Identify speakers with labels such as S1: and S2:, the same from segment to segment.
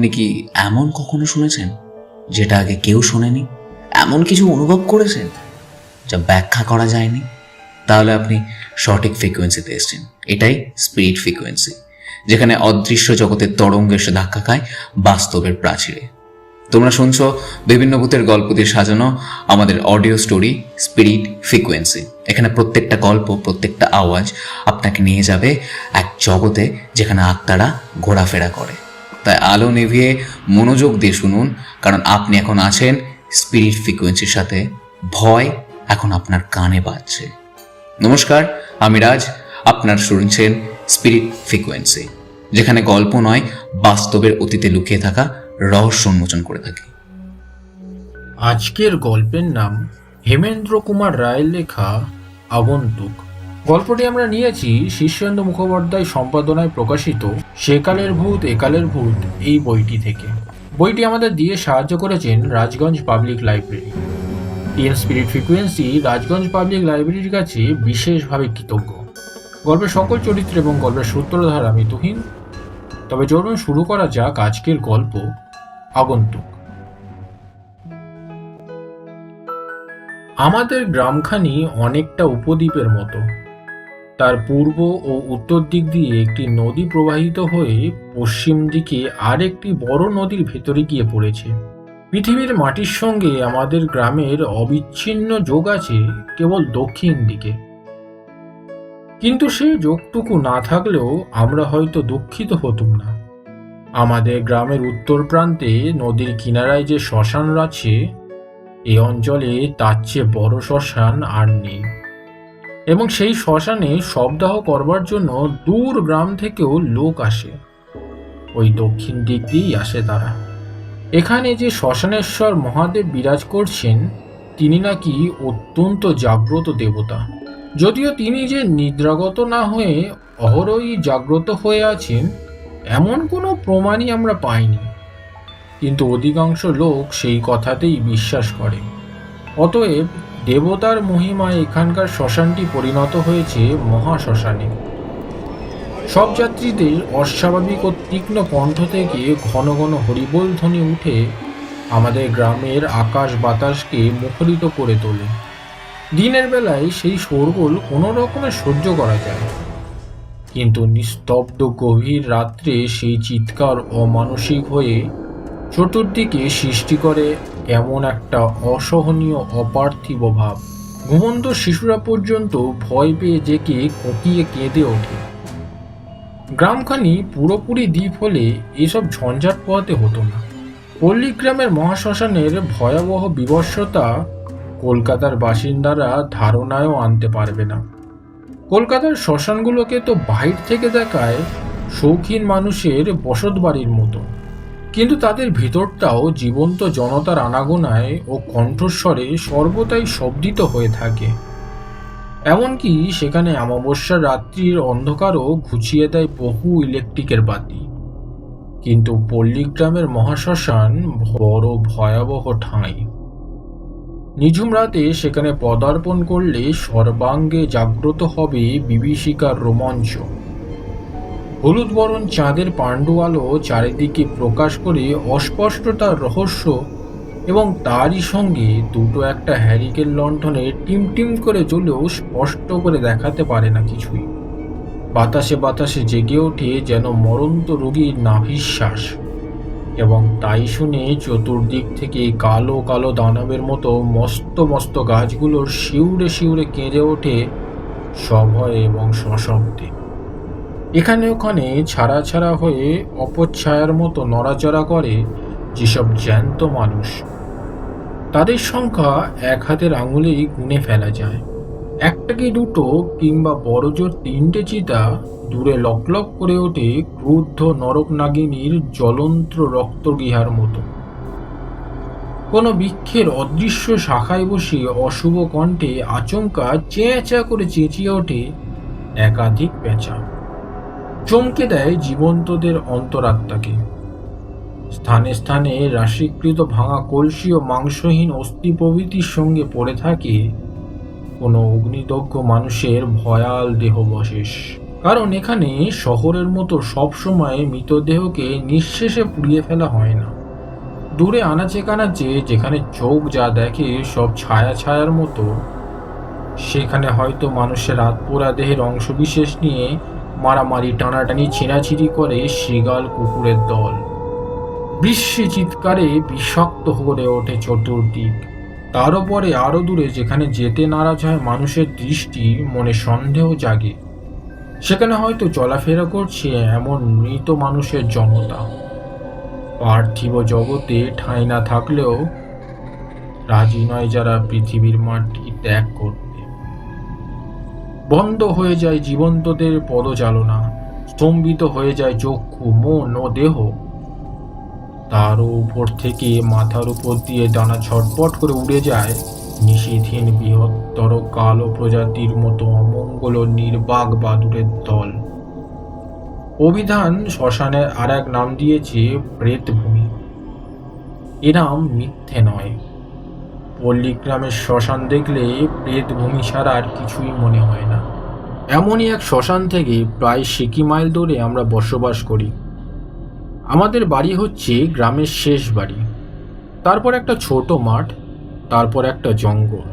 S1: আপনি কি এমন কখনো শুনেছেন যেটা আগে কেউ শোনেনি? এমন কিছু অনুভব করেছেন যা ব্যাখ্যা করা যায়নি? তাহলে আপনি সঠিক ফ্রিকোয়েন্সিতে এসেছেন। এটাই স্পিরিট ফ্রিকোয়েন্সি যেখানে অদৃশ্য জগতের তরঙ্গ এসে ধাক্কা খায় বাস্তবের প্রাচীরে। তোমরা শুনছো বিভিন্ন ভূতের গল্প দিয়ে সাজানো আমাদের অডিও স্টোরি স্পিরিট ফ্রিকোয়েন্সি এখানে প্রত্যেকটা গল্প, প্রত্যেকটা আওয়াজ আপনাকে নিয়ে যাবে এক জগতে যেখানে আত্মারা ঘোরাফেরা করে। তাই আলো নিভিয়ে মনোযোগ দিয়ে শুনুন, কারণ আপনি এখন আছেন স্পিরিট ফ্রিকোয়েন্সির সাথে। ভয় এখন আপনার কানে বাজছে। নমস্কার, আমি রাজ, আপনার শুনছেন স্পিরিট ফ্রিকোয়েন্সি যেখানে গল্প নয়, বাস্তবের অতীতে লুকিয়ে থাকা রহস্য উন্মোচন করে থাকি।
S2: আজকের গল্পের নাম হেমেন্দ্র কুমার রায়ের লেখা আগন্তুক গল্পটি আমরা নিয়েছি শীর্ষেন্দু মুখোপাধ্যায় সম্পাদনায় প্রকাশিত সেকালের ভূত, একালের ভূত এই বইটি থেকে। বইটি আমাদের দিয়ে সাহায্য করেছেন Rajganj public library. TN spirit frequency Rajganj public লাইব্রেরির কাছে বিশেষভাবে কৃতজ্ঞ। গল্পের সকল চরিত্র এবং গল্পের সূত্রধার আমি তুহিন। তবে চলুন শুরু করা যাক আজকের গল্প, আগন্তুক। আমাদের গ্রামখানি অনেকটা উপদ্বীপের মতো। তার পূর্ব ও উত্তর দিক দিয়ে একটি নদী প্রবাহিত হয়ে পশ্চিম দিকে আরেকটি বড় নদীর ভেতরে গিয়ে পড়েছে। পৃথিবীর মাটির সঙ্গে আমাদের গ্রামের অবিচ্ছিন্ন যোগ আছে কেবল দক্ষিণ দিকে। কিন্তু সেই যোগটুকু না থাকলেও আমরা হয়তো দুঃখিত হতুম না। আমাদের গ্রামের উত্তর প্রান্তে নদীর কিনারায় যে শ্মশান আছে এই অঞ্চলে তার চেয়ে বড় শ্মশান আর নেই। এবং সেই শ্মশানে শবদাহ করবার জন্য দূর গ্রাম থেকেও লোক আসে। ওই দক্ষিণ দিক দিয়েই আসে তারা। এখানে যে শ্মশানেশ্বর মহাদেব বিরাজ করছেন, তিনি নাকি অত্যন্ত জাগ্রত দেবতা। যদিও তিনি যে নিদ্রাগত না হয়ে অহরই জাগ্রত হয়ে আছেন, এমন কোনো প্রমাণই আমরা পাইনি। কিন্তু অধিকাংশ লোক সেই কথাতেই বিশ্বাস করে। অতএব দেবতার মহিমায় এখানকার শ্মশানটি পরিণত হয়েছে মহাশ্মশানে। সব যাত্রীদের অস্বাভাবিক ও তীক্ষ্ণ কণ্ঠ থেকে ঘন ঘন হরিবোল ধ্বনি উঠে আমাদের গ্রামের আকাশ বাতাসকে মুখরিত করে তোলে। দিনের বেলায় সেই শোরগোল কোনো রকমে সহ্য করা যায়। কিন্তু নিস্তব্ধ গভীর রাত্রে সেই চিৎকার অমানসিক হয়ে চতুর্দিকে সৃষ্টি করে এমন একটা অসহনীয়, অপার্থিব ভাব। ঘুমন্ত শিশুরা পর্যন্ত ভয় পেয়ে জেকে কোকিয়ে কেঁদে ওঠে। গ্রামখানি পুরোপুরি দ্বীপ হলে এসব ঝঞ্ঝাট পোহাতে হতো না। পল্লীগ্রামের মহাশ্মশানের ভয়াবহ বিবস্বতা কলকাতার বাসিন্দারা ধারণায়ও আনতে পারবে না। কলকাতার শ্মশানগুলোকে তো বাহির থেকে দেখায় শৌখিন মানুষের বসত বাড়ির মতো। কিন্তু তাদের ভেতরটাও জীবন্ত জনতার আনাগোনায় ও কণ্ঠস্বরে সর্বদাই শব্দিত হয়ে থাকে। এমনকি সেখানে অমাবস্যার রাত্রির অন্ধকারও ঘুচিয়ে দেয় বহু ইলেকট্রিকের বাতি। কিন্তু পল্লীগ্রামের মহাশ্মশান বড় ভয়াবহ ঠাঁই। নিঝুম রাতে সেখানে পদার্পণ করলে সর্বাঙ্গে জাগ্রত হবে বিভীষিকার রোমাঞ্চ। হলুদ বরণ, চাঁদের পাণ্ডু আলো চারিদিকে প্রকাশ করে অস্পষ্টতার রহস্য এবং তারই সঙ্গে দুটো একটা হ্যারিকেন লণ্ঠনে টিম টিম করে জ্বলেও স্পষ্ট করে দেখাতে পারে না কিছুই। বাতাসে বাতাসে জেগে ওঠে যেন মরন্ত রোগীর নাভিশ্বাস এবং তাই শুনে চতুর্দিক থেকে কালো কালো দানবের মতো মস্ত মস্ত গাছগুলোর শিউরে শিউরে কেঁদে ওঠে সভয়ে এবং সশব্দে। এখানে ওখানে ছাড়া ছাড়া হয়ে অপচ্ছায়ার মতো নড়াচড়া করে যেসব জ্যান্ত মানুষ। তাদের সংখ্যা এক হাতের আঙুলেই গুনে ফেলা যায়। একটা কি দুটো কিংবা বড়জোর তিনটে চিতা দূরে লকলক করে ওঠে ক্রুদ্ধ নরক নাগিনীর জ্বলন্ত রক্তগিহার মতো। কোনো বৃক্ষের অদৃশ্য শাখায় বসে অশুভ কণ্ঠে আচমকা চেঁচা করে চেঁচিয়ে ওঠে একাধিক পেঁচা। চমকে দেয় জীবন্তদের অন্তরাত্মাকে। স্থানে স্থানে রাশিকৃত ভাঙা কলসি ও মাংসহীন অস্থি প্রভৃতির সঙ্গে পড়ে থাকে কোনো অগ্নিদগ্ধ মানুষের ভয়াল দেহবশেষ। কারণ এখানে শহরের মতো সবসময় মৃতদেহকে নিঃশেষে পুড়িয়ে ফেলা হয় না। দূরে আনাচে কানাচে যেখানে চোখ যা দেখে সব ছায়া ছায়ার মতো, সেখানে হয়তো মানুষের পোড়া দেহের অংশবিশেষ নিয়ে মারামারি, টানাটানি ছিঁড়াছিঁড়ি করে শিগাল কুকুরের দল। বিশ্বে চিৎকারে বিষাক্ত হয়ে ওঠে চতুর্দিক। তার উপরে আরও দূরে যেখানে যেতে নারাজ হয় মানুষের দৃষ্টি, মনে সন্দেহ জাগে। সেখানে হয়তো চলাফেরা করছে এমন মৃত মানুষের জনতা। পার্থিব জগতে ঠাঁই না থাকলেও রাজি নয় যারা পৃথিবীর মাটি ত্যাগ করতে। বন্ধ হয়ে যায় জীবন্তদের পদচালনা, স্তম্ভিত হয়ে যায় চক্ষু, মন ও দেহ। তার উপর থেকে মাথার উপর দিয়ে ডানা ছটপট করে উড়ে যায় নিষেধহীন বৃহত্তর কালো প্রজাতির মতো অমঙ্গল ও নির্বাক বাদুরের দল। অভিধান শ্মশানের আর এক নাম দিয়েছে প্রেতভূমি। এ নাম মিথ্যে নয়। পল্লীগ্রামের শ্মশান দেখলে প্রেতভূমি ছাড়া আর কিছুই মনে হয় না। এমনই এক শ্মশান থেকে প্রায় সিকি মাইল দূরে আমরা বসবাস করি। আমাদের বাড়ি হচ্ছে গ্রামের শেষ বাড়ি। তারপর একটা ছোট মাঠ, তারপর একটা জঙ্গল,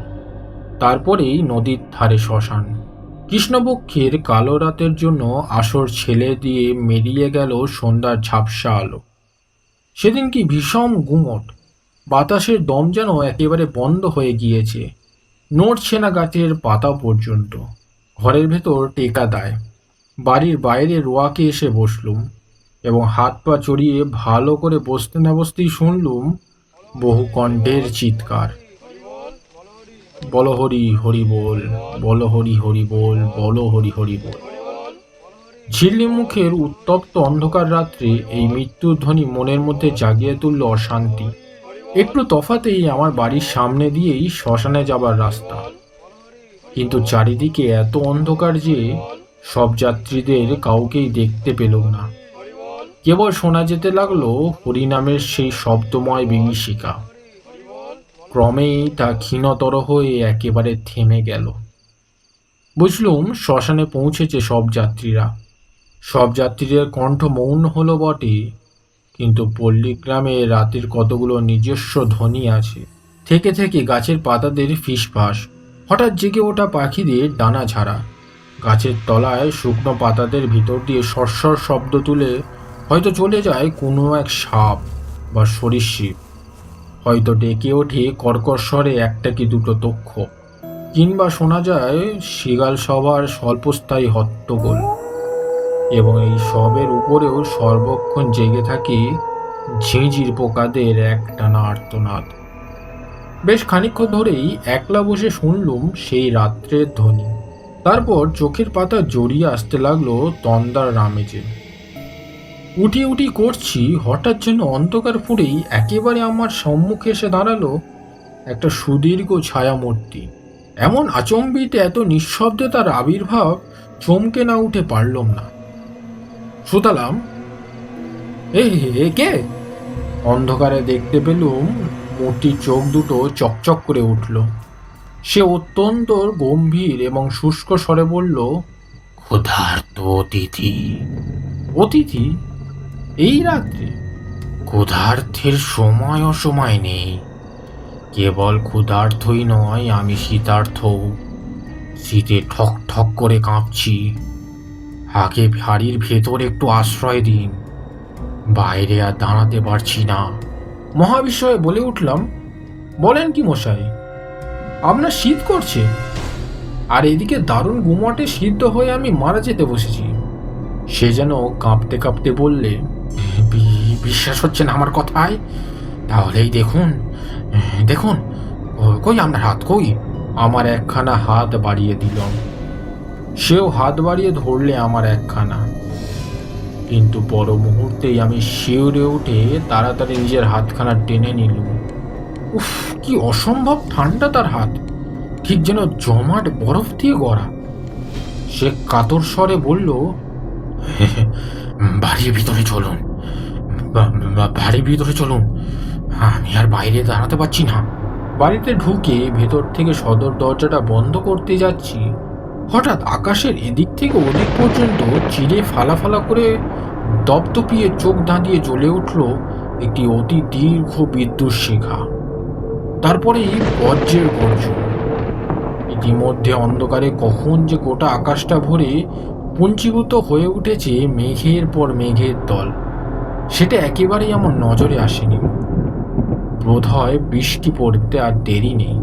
S2: তারপরেই নদীর ধারে শ্মশান। কৃষ্ণপক্ষের কালো রাতের জন্য আসর ছেলে দিয়ে মেরিয়ে গেল সন্ধ্যার ঝাপসা আলো। সেদিন কি ভীষণ গুমট বাতাসের দম যেন একেবারে বন্ধ হয়ে গিয়েছে। নড়ছে না গাছের পাতা পর্যন্ত। ঘরের ভেতর টেকা দেয়। বাড়ির বাইরে রোয়াকে এসে বসলুম এবং হাত পা চড়িয়ে ভালো করে বসতে না বসতেই শুনলুম বহু কণ্ঠের চিৎকার। বল হরি হরি বল বল হরি হরি বল বল হরি হরি বল। ঝিল্লি মুখের উত্তপ্ত অন্ধকার রাত্রে এই মৃত্যুর ধ্বনি মনের মধ্যে জাগিয়ে তুলল অশান্তি। একটু তফাতেই আমার বাড়ির সামনে দিয়েই শ্মশানে যাবার রাস্তা। কিন্তু চারিদিকে এত অন্ধকার যে সব যাত্রীদের কাউকেই দেখতে পেল না। কেবল শোনা যেতে লাগল হরিনামের সেই শব্দময় বিভীষিকা। ক্রমেই তা ক্ষীণতর হয়ে একেবারে থেমে গেল। বুঝলুম শ্মশানে পৌঁছেছে সব যাত্রীরা। সব যাত্রীদের কণ্ঠ মৌন হলো বটে। কিন্তু পল্লীগ্রামে রাতের কতগুলো নিজস্ব ধ্বনি আছে। থেকে থেকে গাছের পাতাদের ফিসফাস, হঠাৎ জেগে ওঠা পাখিদের ডানা ঝাড়া। গাছের তলায় শুকনো পাতাদের ভিতর দিয়ে সরসর শব্দ তুলে হয়তো চলে যায় কোনো এক সাপ বা সরীসৃপ হয়তো ডেকে ওঠে কর্কশ স্বরে একটা কি দুটো তক্ষ, কিংবা শোনা যায় শিগাল সবার স্বল্পস্থায়ী হট্টগোল এবং এই সবের উপরেও সর্বক্ষণ জেগে থাকে ঝিঁঝির পোকাদের একটানা আর্তনাদ। বেশ খানিকক্ষণ ধরেই একলা বসে শুনলুম সেই রাত্রের ধ্বনি। তারপর চোখের পাতা জড়িয়ে আসতে লাগল তন্দার রামেজে। উঠি উঠি করছি, হঠাৎ যেন অন্ধকার ফুরেই একেবারে আমার সম্মুখে এসে দাঁড়াল একটা সুদীর্ঘ ছায়ামূর্তি। এমন আচম্বিতে এত নিঃশব্দে তার আবির্ভাব চমকে না উঠে পারলাম না। সুতালাম? এ কে? অন্ধকারে দেখতে পেলুম মূর্তির চোখ দুটো চকচক করে উঠল। সে অত্যন্ত গম্ভীর এবং শুষ্ক স্বরে বলল ক্ষুধার্ত অতিথি। অতিথি? এই রাত্রে? ক্ষুধার্থের সময় অসময় নেই। কেবল ক্ষুধার্থই নয় আমি শীতার্থ শীতে ঠক ঠক করে কাঁপছি। আগে বাড়ির ভেতর একটু আশ্রয় দিন। বাইরে আর দাঁড়াতে পারছি না। মহাবিস্ময়ে বলে উঠলাম, বলেন কি মশাই, আপনার শীত করছে? আর এদিকে দারুণ গুমটে সিদ্ধ হয়ে আমি মারা যেতে বসেছি। সে যেন কাঁপতে কাঁপতে বললে, "বি- বিশ্বাস হচ্ছে না আমার কথায়? তাহলেই দেখুন দেখুন কই আপনার হাত, কই? আমার একখানা হাত বাড়িয়ে দিলাম। সেও হাত বাড়িয়ে ধরলে আমার একখানা। কিন্তু পর মুহূর্তেই আমি শিউরে উঠে তাড়াতাড়ি নিজের হাতখানা টেনে নিলুম। উফ, কি অসম্ভব ঠান্ডা তার হাত। ঠিক যেন জমাট বরফ দিয়ে গড়া। সে কাতর স্বরে বলল বাড়ির ভিতরে চলুন। বাড়ির ভিতরে চলুন। আমি আর বাইরে দাঁড়াতে পারছি না। বাড়িতে ঢুকে ভেতর থেকে সদর দরজাটা বন্ধ করতে যাচ্ছি। হঠাৎ আকাশের এদিক থেকে ওদিক পর্যন্ত চিরে ফালা ফালা করে দপদপিয়ে চোখ দাঁড়িয়ে জ্বলে উঠল একটি অতি দীর্ঘ বিদ্যুৎ শিখা। তারপরেই বজ্রের গর্জন ইতিমধ্যে অন্ধকারে কখন যে গোটা আকাশটা ভরে পুঞ্জীভূত হয়ে উঠেছে মেঘের পর মেঘের দল। সেটা একেবারেই আমার নজরে আসেনি। বোধ হয় বৃষ্টি পড়তে আর দেরি নেই।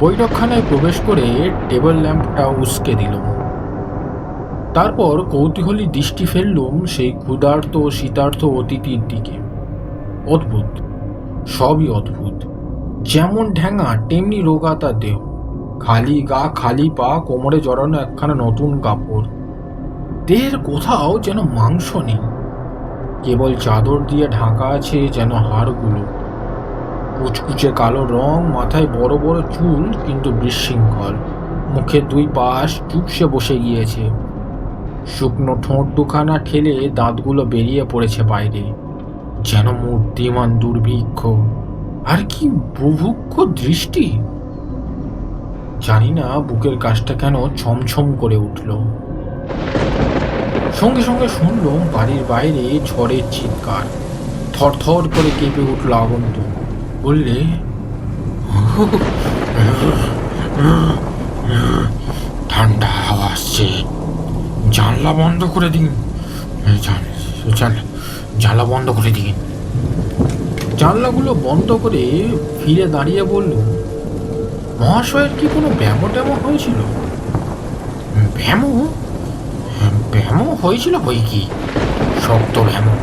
S2: বৈঠকখানায় প্রবেশ করে টেবিল ল্যাম্পটা উস্কে দিলাম তারপর কৌতূহলী দৃষ্টি ফেললুম সেই ক্ষুধার্ত, শীতার্থ অতিথির দিকে। অদ্ভুত, সবই অদ্ভুত। যেমন ঢ্যাঙা তেমনি রোগা তার দেহ। খালি গা, খালি পা, কোমরে জড়ানো একখানা নতুন কাপড়। দেহের কোথাও যেন মাংস নেই। কেবল চাদর দিয়ে ঢাকা আছে যেন হাড়গুলো। কুচকুচে কালো রং, মাথায় বড় বড় চুল, কিন্তু বিশৃঙ্খল। মুখের দুই পাশ চুপসে বসে গিয়েছে। শুকনো ঠোঁট দুখানা ঠেলে দাঁতগুলো বেরিয়ে পড়েছে বাইরে। যেন মূর্তিমান দুর্ভিক্ষ। আর কি বুভুক্ষ দৃষ্টি! জানি না বুকের কাজটা কেন ছমছম করে উঠল। সঙ্গে সঙ্গে শুনলাম বাড়ির বাইরে ঝড়ের চিৎকার। থরথর করে কেঁপে উঠল আগন্তুক। বললে? ঠান্ডা হাওয়া আসছে। জানলা বন্ধ করে দিন। জানলা বন্ধ করে দিন। জানলাগুলো বন্ধ করে ফিরে দাঁড়িয়ে বলল, মহাশয়ের কি কোনো ব্যামো ট্যামো হয়েছিল? ব্যামো ব্যামো হয়েছিল বই কি? শক্ত ব্যামো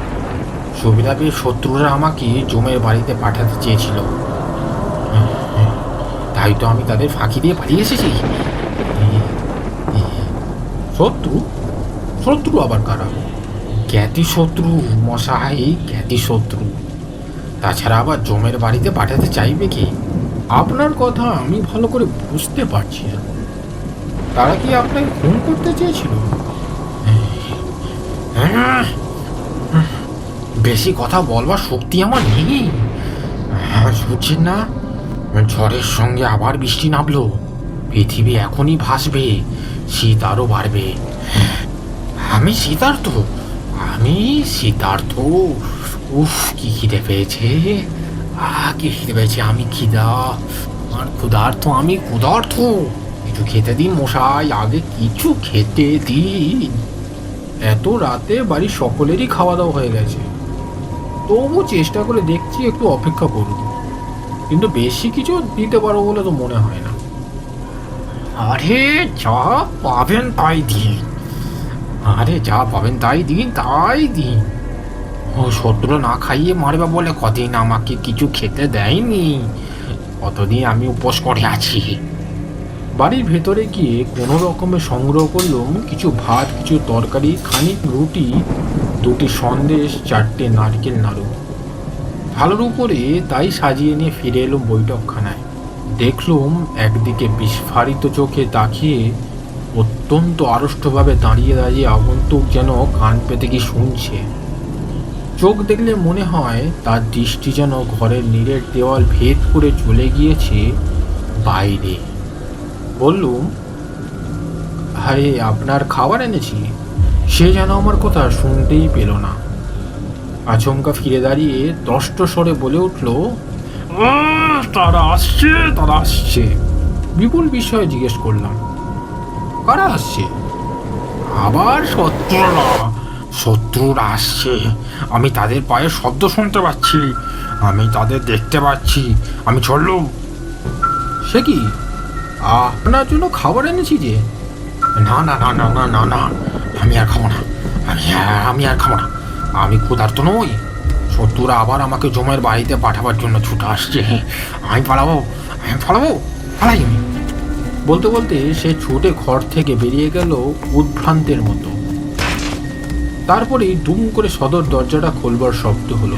S2: সুবিধা পেয়ে শত্রুরা আমাকে জমের বাড়িতে পাঠাতে চেয়েছিল। তাই তো আমি তাদের ফাঁকি দিয়ে পালিয়ে এসেছি। শত্রু? শত্রু আবার কারা? জ্ঞাতি শত্রু, মশাই, জ্ঞাতি শত্রু। তাছাড়া আবার জমের বাড়িতে পাঠাতে চাইবে কি? আপনার কথা আমি ভালো করে বুঝতে পারছি না। তারা কি আপনাকে খুন করতে চেয়েছিল? হ্যাঁ বেশি কথা বলবার শক্তি আমার নেই। বুঝছেন না, ঝড়ের সঙ্গে আবার বৃষ্টি নামলো। পৃথিবী এখনই ভাসবে, শীত আরও বাড়বে। আমি শীতার্থ আমি শীতার্থ। উফ, কি খিদে পেয়েছে। আহ, কি খিদে পেয়েছে, আমি খিদা। আমার ক্ষুধার্থ আমি ক্ষুধার্থ। কিছু খেতে দিন মশাই, আগে কিছু খেতে দিন। এত রাতে বাড়ির সকলেরই খাওয়া দাওয়া হয়ে গেছে। তবু চেষ্টা করে দেখছি, একটু অপেক্ষা করব কিন্তু বেশি কিছু দিতে পারব বলে তো মনে হয় না। আরে, যা পাবেন তাই দিন। আরে, যা পাবেন তাই দিন তাই দিন। ও শত্রু না খাইয়ে মারবে বলে কদিন আমাকে কিছু খেতে দেয়নি। কতদিন আমি উপোস করে আছি। বাড়ির ভেতরে গিয়ে কোনো রকমে সংগ্রহ করলাম কিছু ভাত, কিছু তরকারি, খানিক রুটি দুটি সন্দেশ, চারটে নারকেল নাড়ু। থালার উপরে তাই সাজিয়ে নিয়ে ফিরে এলাম বৈঠকখানায়। দেখলুম একদিকে বিস্ফারিত চোখে তাকিয়ে অত্যন্ত আড়ষ্টভাবে দাঁড়িয়ে দাঁড়িয়ে আগন্তুক যেন কান পেতে কি শুনছে। চোখ দেখলে মনে হয় তার দৃষ্টি যেন ঘরের নীরের দেওয়াল ভেদ করে চলে গিয়েছে বাইরে। বললুম, আরে, আপনার খাবার এনেছি? সে যেন আমার কথা শুনতেই পেল না। আচমকা ফিরে দাঁড়িয়ে দষ্ট স্বরে বলে উঠল "আহ, তারা আসছে তারা আসছে। বিপুল বিষয়ে জিজ্ঞেস করলাম কারা আসছে? আবার শত্রুরা শত্রুরা আসছে। আমি তাদের পায়ের শব্দ শুনতে পাচ্ছি আমি তাদের দেখতে পাচ্ছি আমি চললুম সে কি? আপনার জন্য খাবার এনেছি যে? না না না না না না না আমি আর খাব না। আমি আমি আর খাব না। আমি ক্ষুধার্ত নই। শত্রুরা আবার আমাকে জমের বাড়িতে পাঠাবার জন্য ছুটে আসছে। আমি পালাবো আমি পালাবো, পালাই আমি। বলতে বলতে সে ছুটে ঘর থেকে বেরিয়ে গেল উদ্ভ্রান্তের মতো। তারপরেই দুম করে সদর দরজাটা খোলবার শব্দ হলো।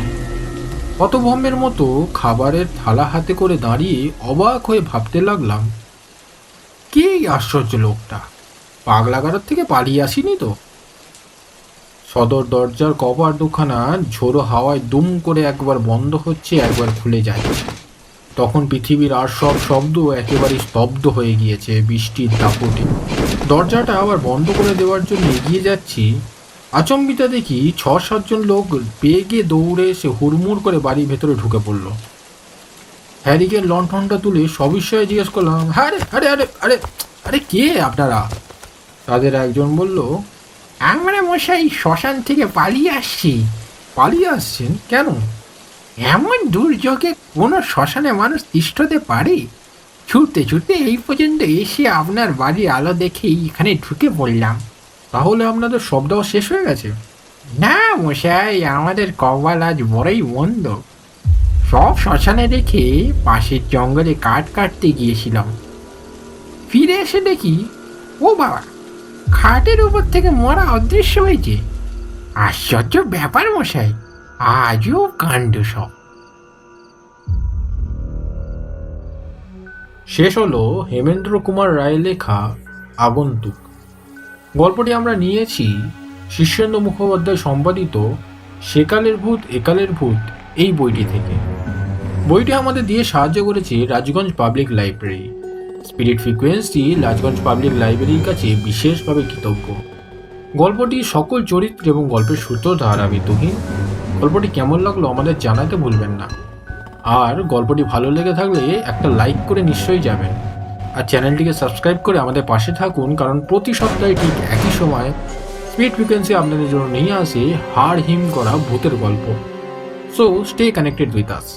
S2: হতভম্বের মতো খাবারের থালা হাতে করে দাঁড়িয়ে অবাক হয়ে ভাবতে লাগলাম, কে আশ্চর্য লোকটা? পাগলাগারোর থেকে পালিয়ে আসিনি তো। সদর দরজার কভার দুখানা ঝোড়ো হাওয়ায় দুম করে একবার বন্ধ হচ্ছে, একবার খুলে যাচ্ছে। তখন পৃথিবীর আর সব শব্দ একেবারে স্তব্ধ হয়ে গিয়েছে বৃষ্টির দাপটে। দরজাটা আবার বন্ধ করে দেওয়ার জন্য এগিয়ে যাচ্ছি। আচম্বিতা দেখি ছ সাতজন লোক বেগে দৌড়ে এসে হুড়মুড় করে বাড়ির ভেতরে ঢুকে পড়ল। হ্যারিকে লণ্ঠনটা তুলে সবিস্ময়ে জিজ্ঞেস করলাম, আরে আরে আরে আরে আরে কে আপনারা? তাদের একজন বলল, আমরা মশাই শ্মশান থেকে পালিয়ে আসছি। পালিয়ে আসছেন? কেন? এমন দুর্যোগে কোনো শ্মশানে মানুষ তিষ্ঠতে পারে? ছুটতে ছুটতে এই পর্যন্ত এসে আপনার বাড়ির আলো দেখেই এখানে ঢুকে পড়লাম। তাহলে আপনাদের সব দেওয়া শেষ হয়ে গেছে? না মশাই, আমাদের কপাল আজ বড়ই মন্দ। সব শ্মশানে রেখে পাশের জঙ্গলে কাঠ কাটতে গিয়েছিলাম। ফিরে এসে দেখি, ও বাবা খাটের উপর থেকে মরা অদৃশ্য হয়েছে আশ্চর্য ব্যাপার মশাই, আজও কাণ্ড সব। শেষ হলো হেমেন্দ্র কুমার রায় লেখা আগন্তুক গল্পটি আমরা নিয়েছি শীর্ষেন্দ্র মুখোপাধ্যায় সম্পাদিত সেকালের ভূত, একালের ভূত এই বইটি থেকে। বইটি আমাদের দিয়ে সাহায্য করেছে Rajganj public library. Spirit frequency Rajganj public লাইব্রেরির কাছে বিশেষভাবে কৃতজ্ঞ। গল্পটি সকল চরিত্র এবং গল্পের সূত্রধার আমি তুহিন গল্পটি কেমন লাগল আমাদের জানাতে ভুলবেন না। আর গল্পটি ভালো লেগে থাকলে একটা লাইক করে নিশ্চয়ই যাবেন। আর চ্যানেলটিকে সাবস্ক্রাইব করে আমাদের পাশে থাকুন, কারণ প্রতি সপ্তাহে ঠিক একই সময় স্পিড ফ্রিকোয়েন্সি আপনাদের জন্য নিয়ে আসে হাড় হিম করা ভূতের গল্প। So stay connected with us